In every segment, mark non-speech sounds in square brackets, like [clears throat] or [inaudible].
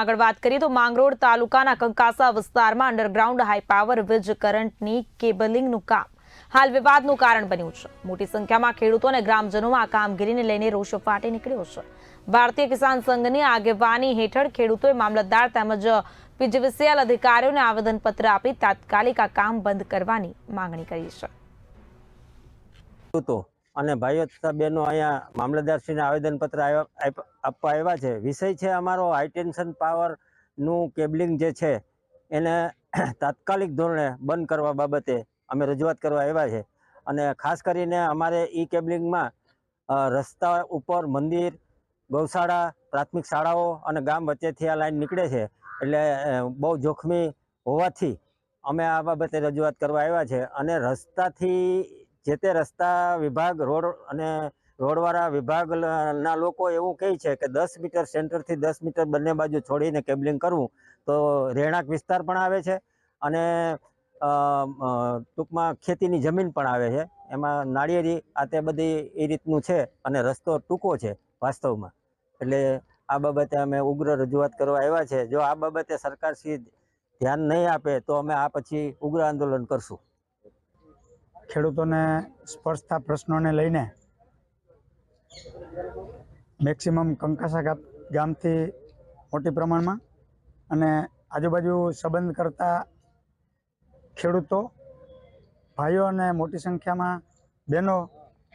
આગળ વાત કરીએ તો માંગરોળ તાલુકાના કંકાસા વિસ્તારમાં અંડરગ્રાઉન્ડ હાઈ વીજ કરંટની કેબલિંગનું કામ. હાલ વિવાદનું કારણ બન્યું છે. મોટી સંખ્યામાં ખેડૂતો અને ગ્રામજનોમાં આ કામગીરીને લઈને રોષ ફાટી નીકળ્યો છે. ભારતીય કિસાન સંઘની આગેવાની હેઠળ ખેડૂતોએ મામલતદાર તેમજ પીજીવીસીએલ અધિકારીઓને આવેદનપત્ર આપી તાત્કાલિક આ કામ બંધ કરવાની માંગણી કરી છે. અને ભાઈઓ તથા બહેનો અહીંયા મામલતદારશ્રીને આવેદનપત્ર આપવા આવ્યા છે. વિષય છે અમારો હાઈટેન્શન પાવરનું કેબલિંગ જે છે, એને [clears throat] તાત્કાલિક ધોરણે બંધ કરવા બાબતે અમે રજૂઆત કરવા આવ્યા છે. અને ખાસ કરીને અમારે ઈ કેબલિંગમાં રસ્તા ઉપર મંદિર, ગૌશાળા, પ્રાથમિક શાળાઓ અને ગામ વચ્ચેથી આ લાઈન નીકળે છે. એટલે બહુ જોખમી હોવાથી અમે આ બાબતે રજૂઆત કરવા આવ્યા છે. અને રસ્તાથી જે તે રસ્તા વિભાગ, રોડ અને રોડવાળા વિભાગના લોકો એવું કહે છે કે દસ મીટર સેન્ટરથી દસ મીટર બંને બાજુ છોડીને કેબલિંગ કરવું, તો રહેણાંક વિસ્તાર પણ આવે છે અને ટૂંકમાં ખેતીની જમીન પણ આવે છે. એમાં નાળિયેરી આ તે બધી એ રીતનું છે અને રસ્તો ટૂંકો છે વાસ્તવમાં. એટલે આ બાબતે અમે ઉગ્ર રજૂઆત કરવા આવ્યા છે. જો આ બાબતે સરકાર શ્રી ધ્યાન નહીં આપે તો અમે આ પછી ઉગ્ર આંદોલન કરશું. ખેડૂતોને સ્પર્શતા પ્રશ્નોને લઈને મેક્સિમમ કંકાસા ગામ ગામથી મોટી પ્રમાણમાં અને આજુબાજુ સંબંધ કરતા ખેડૂતો ભાઈઓ અને મોટી સંખ્યામાં બહેનો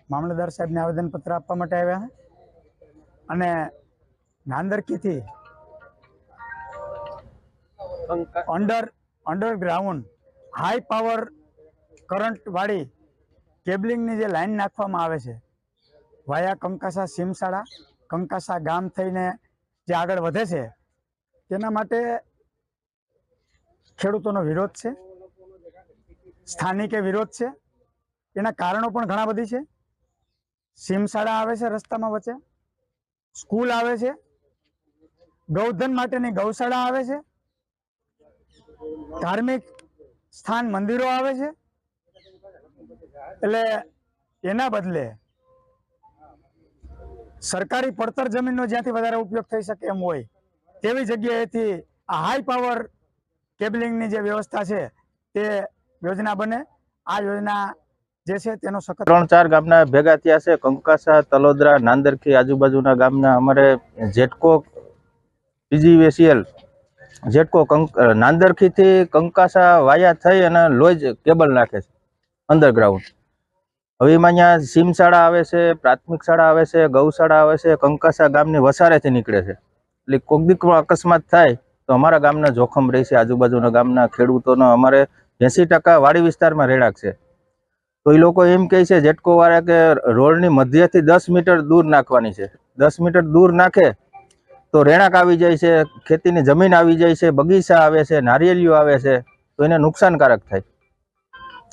મામલતદાર સાહેબને આવેદનપત્ર આપવા માટે આવ્યા અને નાંદરકીથી અંડર અંડરગ્રાઉન્ડ હાઈ પાવર કરંટવાળી કેબલિંગની જે લાઈન નાખવામાં આવે છે, વાયા કંકાસા સીમશાળા કંકાસા ગામ થઈને જે આગળ વધે છે, તેના માટે ખેડૂતોનો વિરોધ છે, સ્થાનિકે વિરોધ છે, એના કારણો પણ ઘણા બધી છે. સીમશાળા આવે છે રસ્તામાં વચ્ચે, સ્કૂલ આવે છે, ગૌધન માટેની ગૌશાળા આવે છે, ધાર્મિક સ્થાન મંદિરો આવે છે એટલે એના બદલે સરકારી પડતર જમીનનો જ્યાંથી વધારે ઉપયોગ થઈ શકે એમ હોય, તેવી જગ્યાએથી આ હાઈ પાવર કેબલિંગની જે વ્યવસ્થા છે, તે યોજના બને. આ યોજના જે છે તેનો સખત ત્રણ ચાર ગામના ભેગા થયા છે, કંકાસા, તલોદરા, નાંદરખી આજુબાજુના ગામના અમારે જેટકો પીજીવીસીએલ, જેટકો કંક, નાંદરખીથી કંકાસા વાયા થઈ અને લોજ કેબલ નાખે છે. અંડરગ્રાઉન્ડ હવે એમાં અહીંયા સીમ શાળા આવે છે, પ્રાથમિક શાળા આવે છે ગૌશાળા આવે છે, કંકાસા ગામની વસારેથી નીકળે છે. એટલે કોક દીક અકસ્માત થાય તો અમારા ગામના જોખમ રહેશે આજુબાજુના ગામના ખેડૂતોનો અમારે એંસી વાડી વિસ્તારમાં રેડાક છે. તો એ લોકો એમ કહે છે જેટકો વાળા કે રોડની મધ્યથી દસ મીટર દૂર નાખવાની છે. દસ મીટર દૂર નાખે તો રેણાક આવી જાય છે, ખેતીની જમીન આવી જાય છે, બગીચા આવે છે, નારિયેળીઓ આવે છે, તો એને નુકસાનકારક થાય.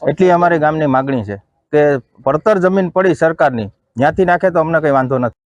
એટલી અમારી ગામની માગણી છે કે પડતર જમીન પડી સરકારની. ત્યાંથી નાખે તો અમને કંઈ વાંધો નથી.